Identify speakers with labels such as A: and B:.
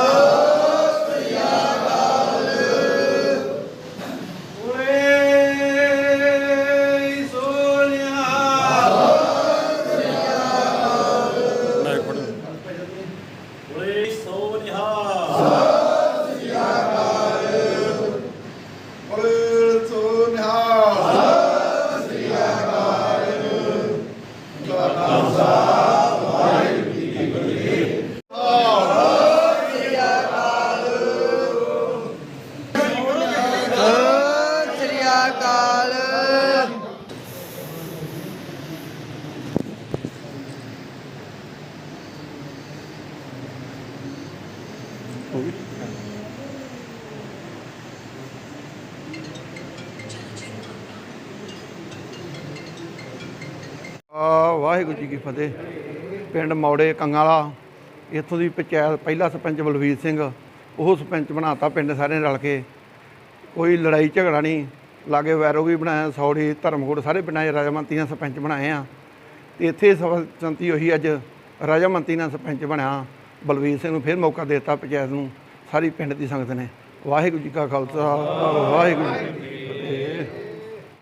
A: Oh. ਹੋ ਗਈ ਆ ਵਾਹਿਗੁਰੂ ਜੀ ਕੀ ਫਤਿਹ। ਪਿੰਡ ਮੌੜੇ ਕੰਗਾਲਾ ਇੱਥੋਂ ਦੀ ਪੰਚਾਇਤ, ਪਹਿਲਾ ਸਰਪੰਚ ਬਲਵੀਰ ਸਿੰਘ, ਉਹ ਸਰਪੰਚ ਬਣਾਤਾ ਪਿੰਡ ਸਾਰੇ ਰਲ ਕੇ। ਕੋਈ ਲੜਾਈ ਝਗੜਾ ਨਹੀਂ, ਲਾਗੇ ਵੈਰੋ ਵੀ ਬਣਾਇਆ, ਸੌੜੀ, ਧਰਮਕੋਟ ਸਾਰੇ ਪਿੰਡਾਂ 'ਚ ਰਾਜਾਮੰਤੀ ਨਾਲ ਸਰਪੰਚ ਬਣਾਏ ਆ। ਤੇ ਇੱਥੇ ਸੰਤੀ ਉਹੀ ਅੱਜ ਰਾਜਾਮੰਤੀ ਨਾਲ ਸਰਪੰਚ ਬਣਿਆ। ਬਲਵੀਰ ਸਿੰਘ ਨੂੰ ਫਿਰ ਮੌਕਾ ਦੇ ਦਿੱਤਾ ਪੰਚਾਇਤ ਨੂੰ। ਸਾਰੀ ਪਿੰਡ ਦੀ ਸੰਗਤ ਨੇ। ਵਾਹਿਗੁਰੂ ਜੀ ਕਾ ਖਾਲਸਾ, ਵਾਹਿਗੁਰੂ ਜੀ